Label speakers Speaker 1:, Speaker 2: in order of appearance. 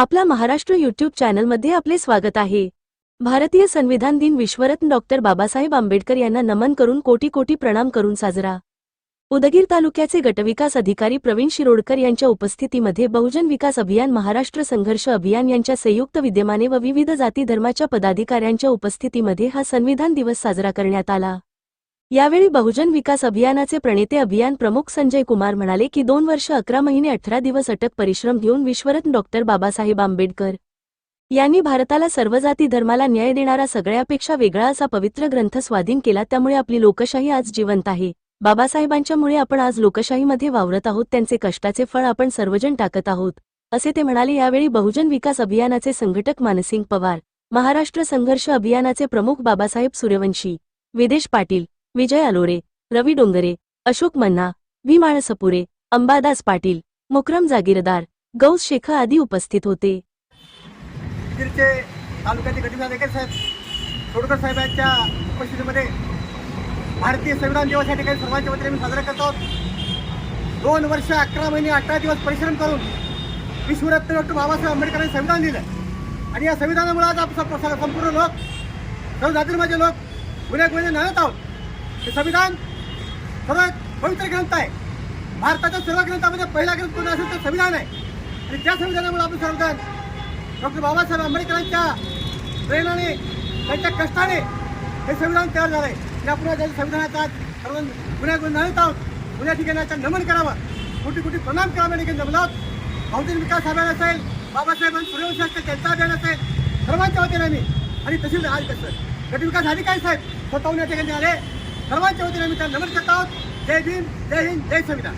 Speaker 1: आपला महाराष्ट्र यूट्यूब चॅनलमध्ये आपले स्वागत आहे. भारतीय संविधान दिन विश्वरत्न डॉक्टर बाबासाहेब आंबेडकर यांना नमन करून कोटी कोटी प्रणाम करून साजरा. उदगीर तालुक्याचे गटविकास अधिकारी प्रवीण शिरोडकर यांच्या उपस्थितीमध्ये बहुजन विकास अभियान महाराष्ट्र संघर्ष अभियान यांच्या संयुक्त विद्यमाने व विविध जाती धर्माच्या पदाधिकाऱ्यांच्या उपस्थितीमध्ये हा संविधान दिवस साजरा करण्यात आला. यावेळी बहुजन विकास अभियानाचे प्रणेते अभियान प्रमुख संजय कुमार म्हणाले की दोन वर्ष अकरा महिने अठरा दिवस अटक परिश्रम घेऊन विश्वरत्न डॉक्टर बाबासाहेब आंबेडकर यांनी भारताला सर्व जाती धर्माला न्याय देणारा सगळ्यापेक्षा वेगळा असा पवित्र ग्रंथ स्वाधीन केला. त्यामुळे आपली लोकशाही आज जिवंत आहे. बाबासाहेबांच्यामुळे आपण आज लोकशाहीमध्ये वावरत आहोत. त्यांचे कष्टाचे फळ आपण सर्वजण टाकत आहोत असे ते म्हणाले. यावेळी बहुजन विकास अभियानाचे संघटक मानसिंग पवार महाराष्ट्र संघर्ष अभियानाचे प्रमुख बाबासाहेब सूर्यवंशी विदेश पाटील विजय अलोरे रवी डोंगरे अशोक मन्ना व्ही माळसपुरे अंबादास पाटील मुक्रम जागीरदार गौस शेख आदी उपस्थित होते.
Speaker 2: उदगीरचे साहेब सोडकर साहेबांच्या उपस्थितीमध्ये भारतीय संविधान दिवस या ठिकाणी सर्वांच्या वतीने मी साजरा करतो. आहोत दोन वर्ष अकरा महिने अठरा दिवस परिश्रम करून विश्वरत्न डॉक्टर बाबासाहेब आंबेडकरांनी संविधान दिलं. आणि या संविधानामुळे आज आपण संपूर्ण लोक सर्व जातीमध्ये लोक गुन्ह्यामध्ये नाणत आहोत. हे संविधान सर्वात पवित्र ग्रंथ आहे. भारताच्या सर्व ग्रंथामध्ये पहिला ग्रंथ कोणता असेल तर संविधान आहे. आणि त्या संविधानामुळे आपण संविधान डॉक्टर बाबासाहेब आंबेडकरांच्या प्रेरणाने त्यांच्या कष्टाने हे संविधान तयार झालं आहे आणि आपण संविधानाचा सर्व गुन्ह्या गुन्हा आहोत. गुन्ह्या ठिकाणी नमन करावं. कुठे कुठे प्रणाम करावे या ठिकाणी नमन आहोत बहुजन विकास अभियान असेल बाबासाहेबांनी सूर्यवंशी असतील त्यांचा अभियान असेल सर्वांच्या वतीने आणि तसेच आज कसं? गटविकास अधिकारी साहेब स्वतःहून या ठिकाणी आले. सर्वांच्या वतीने आम्ही त्यांना नमन करत. आहोत जय भीम जय हिंद जय संविधान.